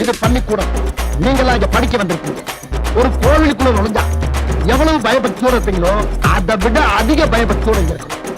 இது பள்ளிக்கூடம். நீங்களா இங்க படிக்க வந்திருக்கீங்க. ஒரு கோவிலுக்குள்ள நுழைஞ்சா எவ்வளவு பயபக்தியோட இருப்பீங்களோ அதை விட அதிக பயபக்தியோட இருக்கும்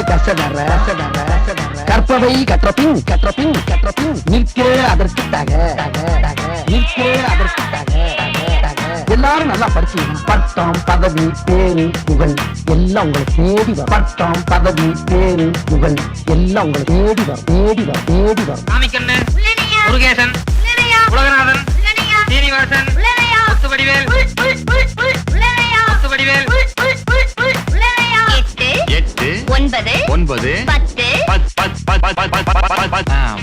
கசடற கற்பவை கற்ற பின் கற்ற பின் கற்ற பின் நிற்க அதற்கு தக நிற்க அதற்கு தக எல்லாரும் நல்லா படிச்சீங்க பட்டம் பதவி பேரு புகழ். எல்லாம் உங்களை தேடி வரும். பட்டம் பதவி பேரு புகழ். எல்லாம் உங்களை தேடி வரும். தேடி வரும். தேடி வரும். முருகேசன் உலகநாதன் சீனிவாசன்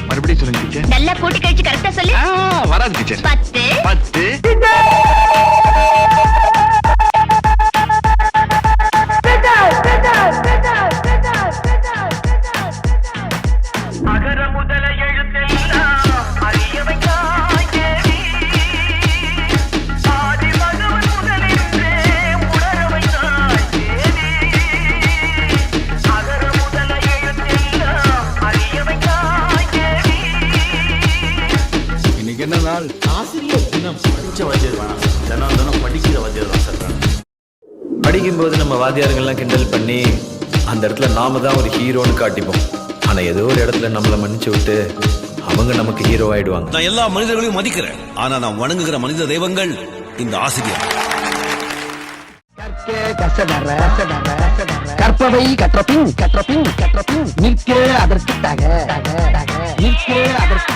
மறுபடியும் சொல்லுங்க டீச்சர். நல்லா கூட்டி கழிச்சு கரெக்டா சொல்லு. வராது டீச்சர். பத்து பத்து. என்ன நாள் ஆசிரியர் தினம் படிச்ச வாத்தியார் வேணாம் தினம் தினம் படிக்கிற வாத்தியார் தான் சார். வேணும் படிக்கும்போது நம்ம வாத்தியாருங்கெல்லாம் கிண்டல் பண்ணி அந்த இடத்துல நாம தான் ஒரு ஹீரோன்னு காட்டிப்போம். ஆனா ஏதோ ஒரு இடத்துல நம்மளை மன்னிச்சு விட்டு அவங்க நமக்கு ஹீரோ ஆயிடுவாங்க. நான் எல்லா மனிதர்களையும் மதிக்கிறேன். ஆனா நான் வணங்குகிற மனித தெய்வங்கள் இந்த ஆசிரியர். கற்பவை கற்ற பின் கற்ற பின் கற்ற பின் நிற்க அதற்கு தக நிற்க அதற்கு